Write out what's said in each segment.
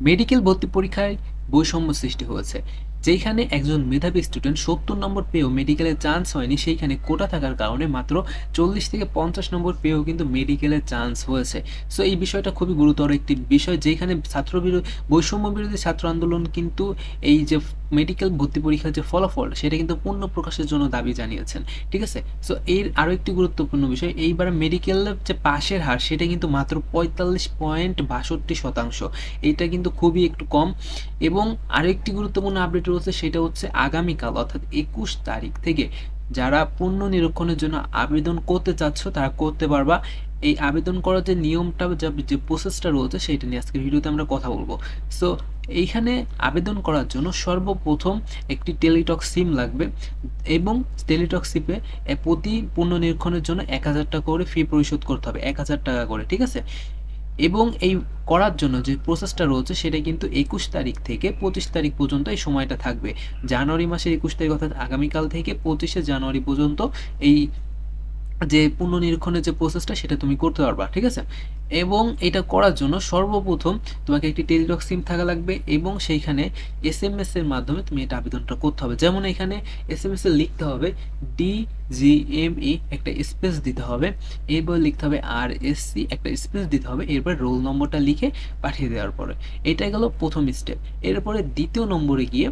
Medical ভর্তি পরীক্ষায় বৈষম্য সৃষ্টি হয়েছে। যেখানে একজন মেধাবী স্টুডেন্ট সত্তর নম্বর পেয়েও মেডিকেলে চান্স হয়নি, সেইখানে কোটা থাকার কারণে মাত্র চল্লিশ থেকে পঞ্চাশ নম্বর পেয়েও কিন্তু মেডিকেলে চান্স হয়েছে। সো এই বিষয়টা খুবই গুরুতর একটি বিষয় যেখানে ছাত্র বৈষম্য বিরোধী ছাত্র আন্দোলন কিন্তু এই যে মেডিকেল ভর্তি পরীক্ষার যে ফলাফল, সেটা কিন্তু পূর্ণ প্রকাশের জন্য দাবি জানিয়েছেন। ঠিক আছে? সো এর আরও একটি গুরুত্বপূর্ণ বিষয়, এইবার মেডিকেলের যে পাশের হার, সেটা কিন্তু মাত্র পঁয়তাল্লিশ পয়েন্ট বাষট্টি শতাংশ। এইটা কিন্তু খুবই একটু কম। এবং আরও একটি গুরুত্বপূর্ণ আপডেট রয়েছে সেটা হচ্ছে আগামীকাল, অর্থাৎ একুশ তারিখ থেকে যারা পূর্ণ নিরীক্ষণের জন্য আবেদন করতে চাচ্ছ, তারা করতে পারবা। এই আবেদন করার যে নিয়মটা, যা প্রসেসটা রয়েছে, সেটা নিয়ে আজকের ভিডিওতে আমরা কথা বলব। সো এইখানে আবেদন করার জন্য সর্বপ্রথম একটি টেলিটক সিম লাগবে এবং টেলিটক সিপে প্রতি পুনর্নিরীক্ষণের জন্য এক হাজার টাকা করে ফি পরিশোধ করতে হবে, এক হাজার টাকা করে, ঠিক আছে? এবং এই করার জন্য যে প্রসেসটা রয়েছে, সেটা কিন্তু একুশ তারিখ থেকে পঁচিশ তারিখ পর্যন্ত এই সময়টা থাকবে। জানুয়ারি মাসের একুশ তারিখ অর্থাৎ আগামীকাল থেকে পঁচিশে জানুয়ারি পর্যন্ত এই যে পুনর্নিরীক্ষণের যে প্রসেসটা সেটা তুমি করতে পারবা, ঠিক আছে? এবং এটা করার জন্য সর্বপ্রথম তোমাকে একটি টেলিটক সিম থাকা লাগবে এবং সেইখানে এস এম এস এর মাধ্যমে তুমি এটা আবেদনটা করতে হবে। যেমন এখানে এস এম এস এ লিখতে হবে ডি জি এম ই একটা স্পেস দিতে হবে, এরপর লিখতে হবে আর এস সি একটা স্পেস দিতে হবে, এরপর রোল নম্বরটা লিখে পাঠিয়ে দেওয়ার পরে। এটা গেল প্রথম স্টেপ এরপরে দ্বিতীয় নম্বরে গিয়ে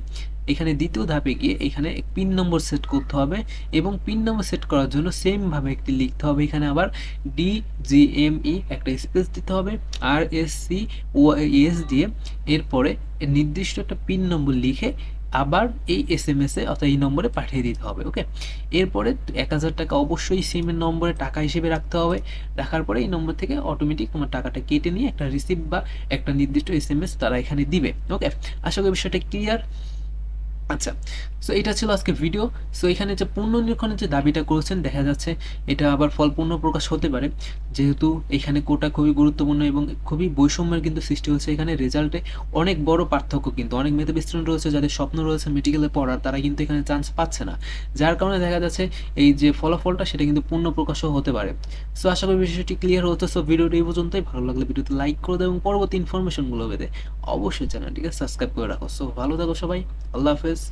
এখানে দ্বিতীয় ধাপে গিয়ে এখানে পিন নম্বর সেট করতে হবে এবং পিন নম্বর সেট করার জন্য সেমভাবে একটি লিখতে হবে। এখানে আবার ডি জি এম ই একটা স্পেস দিতে হবে R S C O S দিয়ে। এরপরে নির্দিষ্ট একটা পিন নম্বর লিখে আবার এই এস এম এসে অর্থাৎ এই নম্বরে পাঠিয়ে দিতে হবে ওকে এরপরে এক হাজার টাকা অবশ্যই সিমের নম্বরে টাকা হিসেবে রাখতে হবে। রাখার পরে এই নম্বর থেকে অটোমেটিক তোমার টাকাটা কেটে নিয়ে একটা রিসিপ্ট বা একটা নির্দিষ্ট এস এম এস তারা এখানে দিবে ওকে আশা করি বিষয়টা ক্লিয়ার আচ্ছা সো এটা ছিল আজকে ভিডিও সো এখানে যে পুনর্নিরীক্ষণের যে দাবিটা করেছেন, দেখা যাচ্ছে এটা আবার ফল পূর্ণ প্রকাশ হতে পারে। যেহেতু এখানে কোটা খুবই গুরুত্বপূর্ণ এবং খুবই বৈষম্যের কিন্তু সৃষ্টি হচ্ছে এখানে। রেজাল্টে অনেক বড় পার্থক্য কিন্তু, অনেক মেধাবী স্টুডেন্ট রয়েছে, যাদের স্বপ্ন রয়েছে মেডিকেলে পড়ার, তারা কিন্তু এখানে চান্স পাচ্ছে না। যার কারণে দেখা যাচ্ছে এই যে ফলাফলটা, সেটা কিন্তু পূর্ণ প্রকাশও হতে পারে। সো আশা করি বিষয়টি ক্লিয়ার হচ্ছে। সো ভিডিওটি এই পর্যন্তই। ভালো লাগলে ভিডিওতে লাইক করে দেবো এবং পরবর্তী ইনফরমেশনগুলো পেতে অবশ্যই চ্যানেলটিকে সাবস্ক্রাইব করে রাখো। সো ভালো থাকো সবাই। আল্লাহ হাফেজ।